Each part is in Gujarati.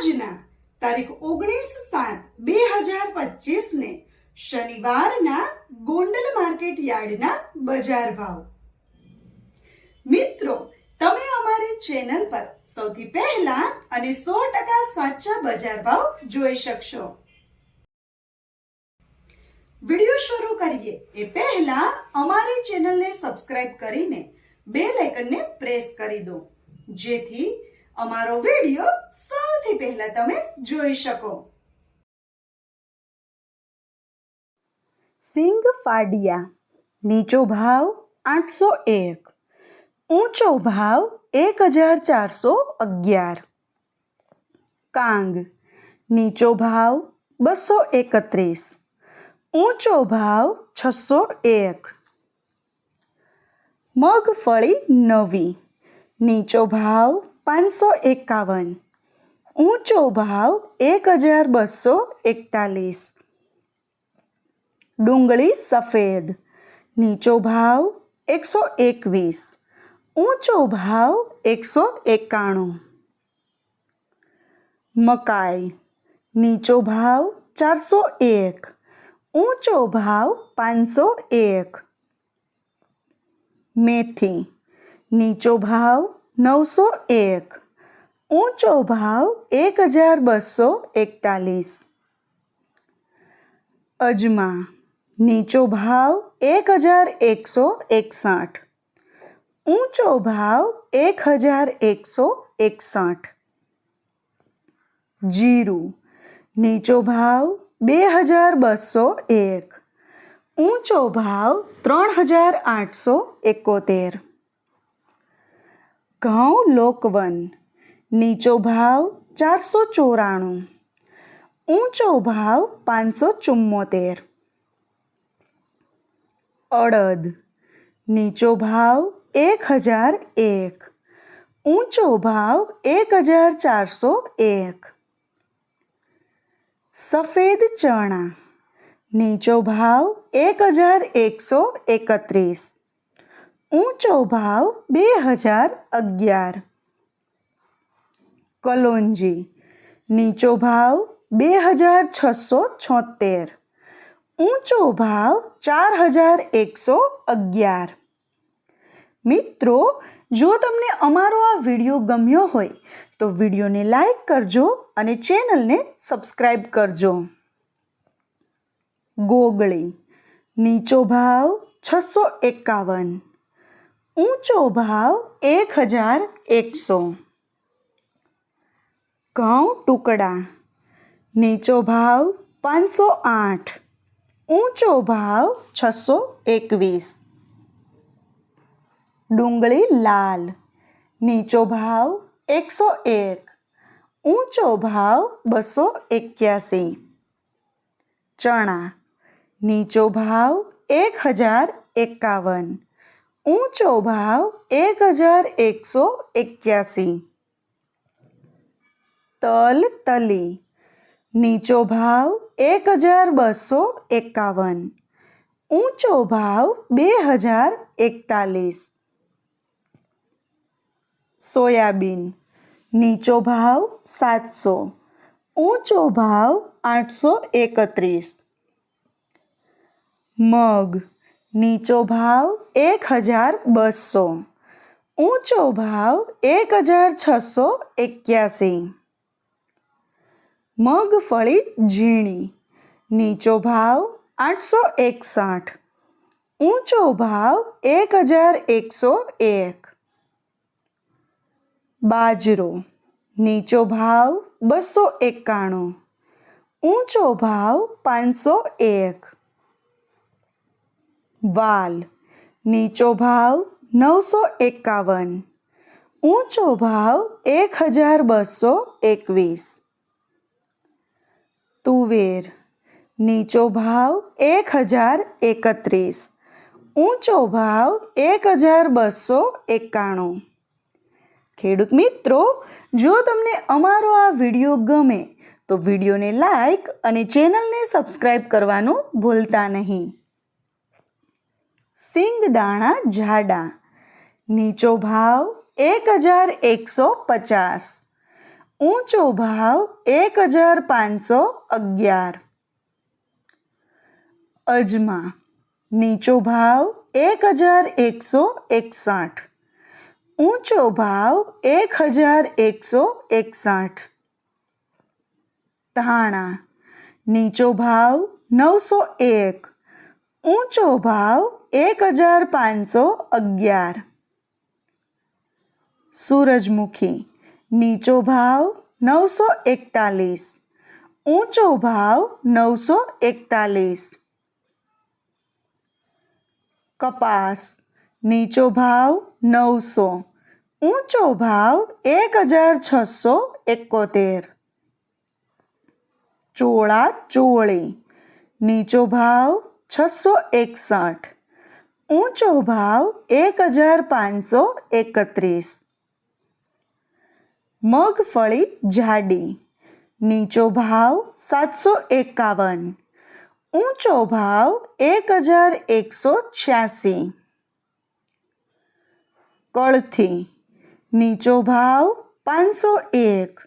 આજના તારીખ ઓગણીસ સાત બે હજાર પચીસ ને શનિવારના ગોંડલ માર્કેટ યાર્ડના બજાર ભાવ. મિત્રો, તમે અમારી ચેનલ પર સૌથી પહેલા અને સો ટકા સાચા બજાર ભાવ જોઈ શકશો. વીડિયો શરૂ કરીએ. એ પહેલા અમારી ચેનલને સબસ્ક્રાઇબ કરીને બેલ આઇકનને પ્રેસ કરી દો. જેથી અમારો વિડિયો સૌથી પહેલા તમે જોઈ શકો. સિંગ ફાડિયા, નીચો ભાવ આઠસો એક, ઊંચો ભાવ એક હજાર ચારસો અગિયાર. કાંગ, નીચો ભાવ બસો એકત્રીસ, ઊંચો ભાવ છસો એક. મગફળી નવી, નીચો ભાવ પાંચસો એકાવન. ઊંચો ભાવ એક હજાર બસો એકતાલીસ. ડુંગળી સફેદ. નીચો ભાવ એકસો એકવીસ. ઊંચો ભાવ એકસો એકાણું. મકાઈ. નીચો ભાવ ચારસો એક. ઊંચો ભાવ પાંચસો એક. મેથી. નીચો ભાવ નવસો એક. ઊંચો ભાવ એક હજાર બસો એકતાલીસ. અજમા, નીચો ભાવ એક હજાર એકસો એકસઠ. ઊંચો ભાવ એક હજાર એકસો એકસઠ. જીરું, નીચો ભાવ બે હજાર બસો એક. ઊંચો ભાવ ત્રણ હજાર આઠસો એકોતેર. ઘઉં લોકવન નીચો ભાવ ચારસો ચોરાણું, ઊંચો ભાવ પાંચસો ચુમ્મોતેર. અડદ, નીચો ભાવ એક હજાર એક, ઊંચો ભાવ એક હજાર ચારસો એક. સફેદ ચણા, નીચો ભાવ એક હજાર એકસો એકત્રીસ, ઊંચો ભાવ બે હજાર અગિયાર. કલોંજી. નીચો ભાવ બે હજાર છસો છોતેર ઊંચો ભાવ ચાર હજાર એકસો અગિયાર. મિત્રો, જો તમને અમારો આ વીડિયો ગમ્યો હોય, તો વિડીયોને લાઈક કરજો અને ચેનલને સબસ્ક્રાઈબ કરજો. ગોગળી. નીચો ભાવ છસો એકાવન. ઊંચો ભાવ એક હજાર એકસો. ઘઉં ટુકડા, નીચો ભાવ પાંચસો આઠ, ઊંચો ભાવ છસો એકવીસ. ડુંગળી લાલ, નીચો ભાવ એકસો એક, ઊંચો ભાવ બસો એક્યાસી. ચણા, નીચો ભાવ એક હજાર એકાવન, ઊંચો ભાવ એક હજાર એકસો એક્યાસી. તલ તલી નીચો ભાવ એક હજાર બસો એકાવન. ઊંચો ભાવ બે હજાર એકતાલીસ. સોયાબીન. નીચો ભાવ સાતસો. ઊંચો ભાવ આઠસો એકત્રીસ. મગ. નીચો ભાવ એક હજાર બસો. ઊંચો ભાવ એક હજાર છસો એક્યાસી. મગફળી ઝીણી. નીચો ભાવ આઠસો એકસઠ. ઊંચો ભાવ એક હજાર એકસો એક. બાજરો. નીચો ભાવ બસો એકાણું. ઊંચો ભાવ પાંચસો એક. વાલ. નીચો ભાવ નવસો એકાવન. ઊંચો ભાવ એક હજાર બસો એકવીસ. તુવેર, નીચો ભાવ એક હજાર એકત્રીસ, ઊંચો ભાવ એક હજાર બસો એકાણું. ખેડૂત મિત્રો, જો તમને અમારો આ વીડિયો ગમે, તો વિડીયોને લાઈક અને ચેનલને સબસ્ક્રાઈબ કરવાનું ભૂલતા નહીં. સિંગદાણા જાડા, નીચો ભાવ એક હજાર એકસો પચાસ. ઊંચો ભાવ એક હજાર પાંચસો અગિયાર. અજમા, નીચો ભાવ એક હજાર એકસો એકસાઠ. ઊંચો ભાવ એક હજાર એકસો એકસાઠ. ધાણા, નીચો ભાવ નવસો એક. ઊંચો ભાવ એક હજાર પાંચસો અગિયાર. સૂરજમુખી નીચો ભાવ નવસો એકતાલીસ, ઊંચો ભાવ નવસો એકતાલીસ. કપાસ, નીચો ભાવ નવસો, ઊંચો ભાવ એક હજાર છસો એકોતેર. ચોળા ચોળી, નીચો ભાવ છસો એકસઠ, ઊંચો ભાવ એક હજાર પાંચસો એકત્રીસ. મગફળી જાડી, નીચો ભાવ સાતસો એકાવન, ઊંચો ભાવ એક હજાર એકસો છ્યાસી. કળથી, નીચો ભાવ પાંચસો એક,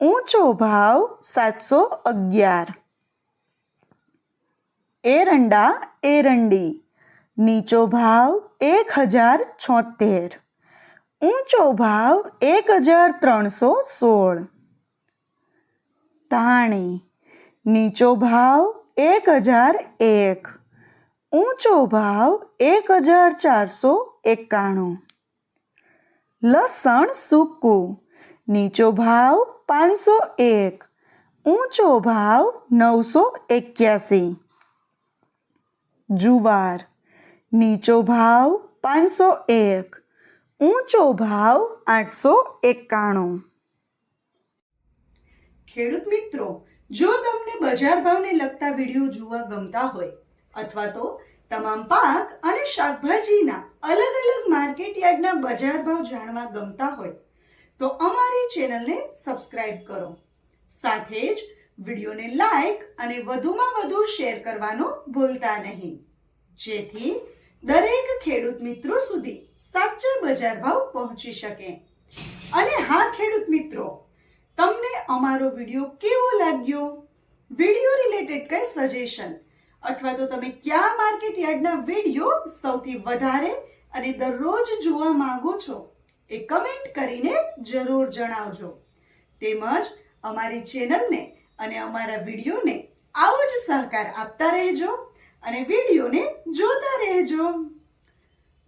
ઊંચો ભાવ સાતસો અગિયાર. એરંડા એરંડી, નીચો ભાવ એક હજાર છોતેર. ઊંચો ભાવ એક હજાર ત્રણસો સોળ. તાણી, નીચો ભાવ એક હજાર એક. ઊંચો ભાવ એક હજાર ચારસો એકાણું. લસણ સૂકું, નીચો ભાવ પાંચસો એક. ઊંચો ભાવ નવસો એક્યાસી. જુવાર, નીચો ભાવ પાંચસો એક. ઊંચો ભાવ આઠસો એકાણું. ખેડૂત મિત્રો, જો તમને બજાર ભાવને લગતા વીડિયો જોવા ગમતા હોય, અથવા તો તમામ પાક અને શાકભાજીના અલગ અલગ માર્કેટ યાર્ડના બજાર ભાવ જાણવા ગમતા હોય, તો અમારી ચેનલને સબસ્ક્રાઇબ કરો. સાથે જ વિડીયોને લાઈક અને વધુમાં વધુ શેર કરવાનું ભૂલતા નહીં. જેથી દરેક ખેડૂત મિત્રો સુધી સાચા બજાર ભાવ પહોંચી શકે. અને હા, ખેડૂત મિત્રો, તમને અમારો વીડિયો કેવો લાગ્યો? વીડિયો રિલેટેડ કઈ સજેશન અથવા તો તમે કયા માર્કેટ યાર્ડના વીડિયો સૌથી વધારે અને દરરોજ જોવા માંગો છો એ કમેન્ટ કરીને જરૂર જણાવજો. તેમજ અમારી ચેનલને અને અમારા વિડીયોને આવો જ સહકાર આપતા રહેજો અને વિડીયોને જોતા રહેજો.